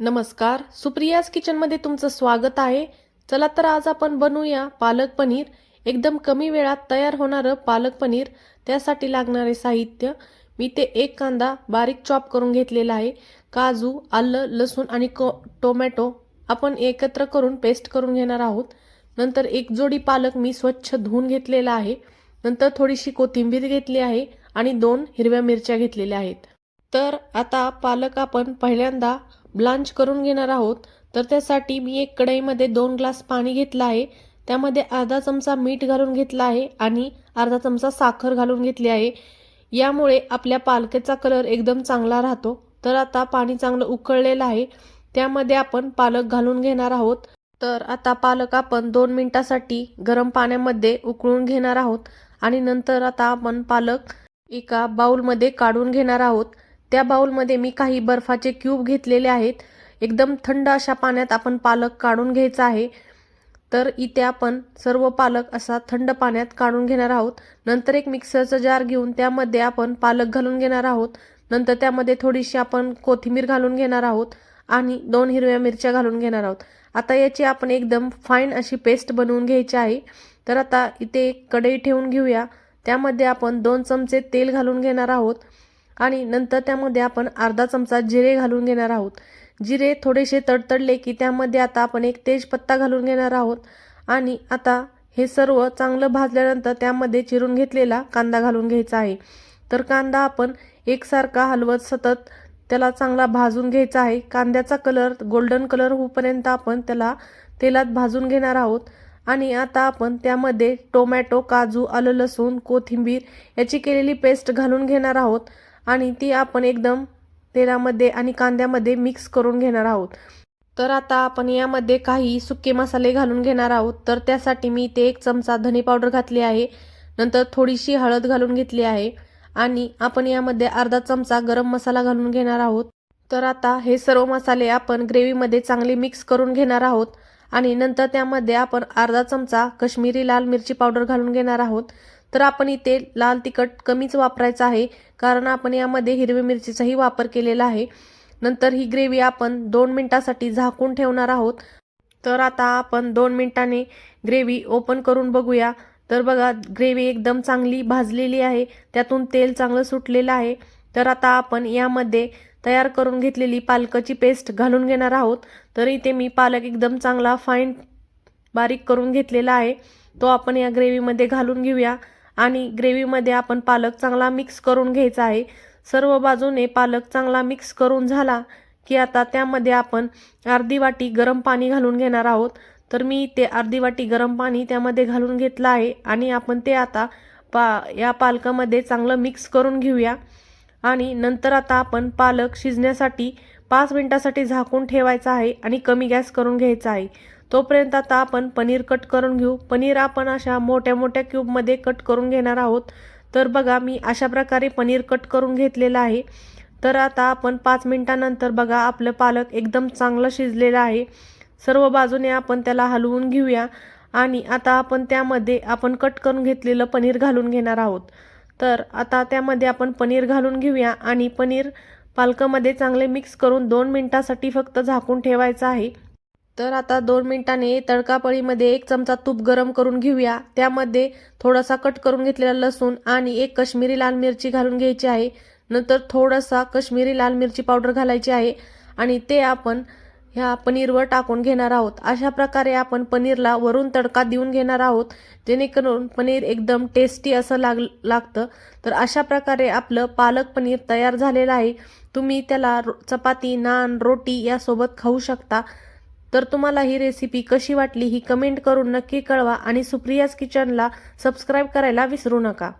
नमस्कार सुप्रियाज किचनमध्ये तुमचं स्वागत आहे. चला तर आज आपण बनवूया पालक पनीर. एकदम कमी वेळात तयार होणारं पालक पनीर. त्यासाठी लागणारे साहित्य. मी ते एक कांदा बारीक चॉप करून घेतलेला आहे. काजू आलं लसूण आणि को टोमॅटो आपण एकत्र करून पेस्ट करून घेणार आहोत. नंतर एक जोडी पालक मी स्वच्छ धुवून घेतलेला आहे. नंतर थोडीशी कोथिंबीर घेतली आहे आणि दोन हिरव्या मिरच्या घेतलेल्या आहेत. तर आता पालक आपण पहिल्यांदा ब्लांच करून घेणार आहोत. तर त्यासाठी मी एक कढईमध्ये दोन ग्लास पाणी घेतलं आहे. त्यामध्ये अर्धा चमचा मीठ घालून घेतला आहे आणि अर्धा चमचा साखर घालून घेतली आहे. यामुळे आपल्या पालकेचा कलर एकदम चांगला राहतो. तर आता पाणी चांगलं उकळलेलं आहे. त्यामध्ये आपण पालक घालून घेणार आहोत. तर आता पालक आपण दोन मिनिटासाठी गरम पाण्यामध्ये उकळून घेणार आहोत. आणि नंतर आता आपण पालक एका बाऊलमध्ये काढून घेणार आहोत. त्या बाउलमध्ये मी काही बर्फाचे क्यूब घेतलेले आहेत. एकदम थंड अशा पाण्यात आपण पालक काढून घ्यायचा आहे. तर इथे आपण सर्व पालक असा थंड पाण्यात काढून घेणार आहोत. नंतर एक मिक्सरचं जार घेऊन त्यामध्ये आपण पालक घालून घेणार आहोत. नंतर त्यामध्ये थोडीशी आपण कोथिंबीर घालून घेणार आहोत आणि दोन हिरव्या मिरच्या घालून घेणार आहोत. आता याची आपण एकदम फाईन अशी पेस्ट बनवून घ्यायची आहे. तर आता इथे एक कढई ठेवून घेऊया. त्यामध्ये आपण दोन चमचे तेल घालून घेणार आहोत. आणि नंतर त्यामध्ये आपण अर्धा चमचा जिरे घालून घेणार आहोत. जिरे थोडेसे तडतडले की त्यामध्ये आता आपण एक तेजपत्ता घालून घेणार आहोत. आणि आता हे सर्व चांगलं भाजल्यानंतर त्यामध्ये चिरून घेतलेला कांदा घालून घ्यायचा आहे. तर कांदा आपण एकसारखा हलवत सतत त्याला चांगला भाजून घ्यायचा आहे. कांद्याचा कलर गोल्डन कलर होईपर्यंत आपण त्याला तेलात भाजून घेणार आहोत. आणि आता आपण त्यामध्ये टोमॅटो काजू आलं लसूण कोथिंबीर याची केलेली पेस्ट घालून घेणार आहोत. आणि ती आपण एकदम तेलामध्ये आणि कांद्यामध्ये मिक्स करून घेणार आहोत. तर आता आपण यामध्ये काही सुके मसाले घालून घेणार आहोत. तर त्यासाठी मी इथे एक चमचा धने पावडर घातली आहे. नंतर थोडीशी हळद घालून घेतली आहे. आणि आपण यामध्ये अर्धा चमचा गरम मसाला घालून घेणार आहोत. तर आता हे सर्व मसाले आपण ग्रेव्हीमध्ये चांगले मिक्स करून घेणार आहोत. आणि नंतर त्यामध्ये आपण अर्धा चमचा कश्मीरी लाल मिरची पावडर घालून घेणार आहोत. तर आपण इथे लाल तिखट कमीच वापरायचं आहे कारण आपण यामध्ये हिरवी मिरचीचाही वापर केलेला आहे. नंतर ही ग्रेव्ही आपण दोन मिनटासाठी झाकून ठेवणार आहोत. तर आता आपण दोन मिनटाने ग्रेव्ही ओपन करून बघूया. तर बघा ग्रेव्ही एकदम चांगली भाजलेली आहे. त्यातून तेल चांगलं सुटलेलं आहे. तर आता आपण यामध्ये तयार करून घेतलेली पालकाची पेस्ट घालून घेणार आहोत. तर इथे मी पालक एकदम चांगला फाईन बारीक करून घेतलेला आहे. तो आपण या ग्रेव्हीमध्ये घालून घेऊया. आणि ग्रेव्हीमध्ये आपण पालक चांगला मिक्स करून घ्यायचा आहे. सर्व बाजूने पालक चांगला मिक्स करून झाला की आता त्यामध्ये आपण अर्धी वाटी गरम पाणी घालून घेणार आहोत. तर मी ते अर्धी वाटी गरम पाणी त्यामध्ये घालून घेतलं आहे आणि आपण ते आता पा या पालकामध्ये चांगलं मिक्स करून घेऊया. आणि नंतर आता आपण पालक शिजण्यासाठी पाच मिनटासाठी झाकून ठेवायचा आहे आणि कमी गॅस करून घ्यायचा आहे. तोपर्यंत आता आपण पनीर कट करून घेऊ. पनीर आपण अशा मोठ्या मोठ्या क्यूबमध्ये कट करून घेणार आहोत. तर बघा मी अशा प्रकारे पनीर कट करून घेतलेलं आहे. तर आता आपण पाच मिनटानंतर बघा आपलं पालक एकदम चांगलं शिजलेलं आहे. सर्व बाजूने आपण त्याला हलवून घेऊया. आणि आता आपण त्यामध्ये आपण कट करून घेतलेलं पनीर घालून घेणार आहोत. तर आता त्यामध्ये आपण पनीर घालून घेऊया. आणि पनीर पालकामध्ये चांगले मिक्स करून दोन मिनटासाठी फक्त झाकून ठेवायचं आहे. तर आता दोन मिनिटांनी तडकापळीमध्ये एक चमचा तूप गरम करून घेऊया. त्यामध्ये थोडासा कट करून घेतलेला लसूण आणि एक कश्मीरी लाल मिरची घालून घ्यायची आहे. नंतर थोडासा कश्मीरी लाल मिरची पावडर घालायची आहे आणि ते आपण ह्या पनीरवर टाकून घेणार आहोत. अशा प्रकारे आपण पनीरला वरून तडका देऊन घेणार आहोत जेणेकरून पनीर एकदम टेस्टी असं लाग लागतं. तर अशा प्रकारे आपलं पालक पनीर तयार झालेलं आहे. तुम्ही त्याला रो चपाती नान रोटी यासोबत खाऊ शकता. तर तुम्हाला ही रेसिपी कशी वाटली ही कमेंट करून नक्की कळवा आणि सुप्रियाज किचनला सबस्क्राईब करायला विसरू नका.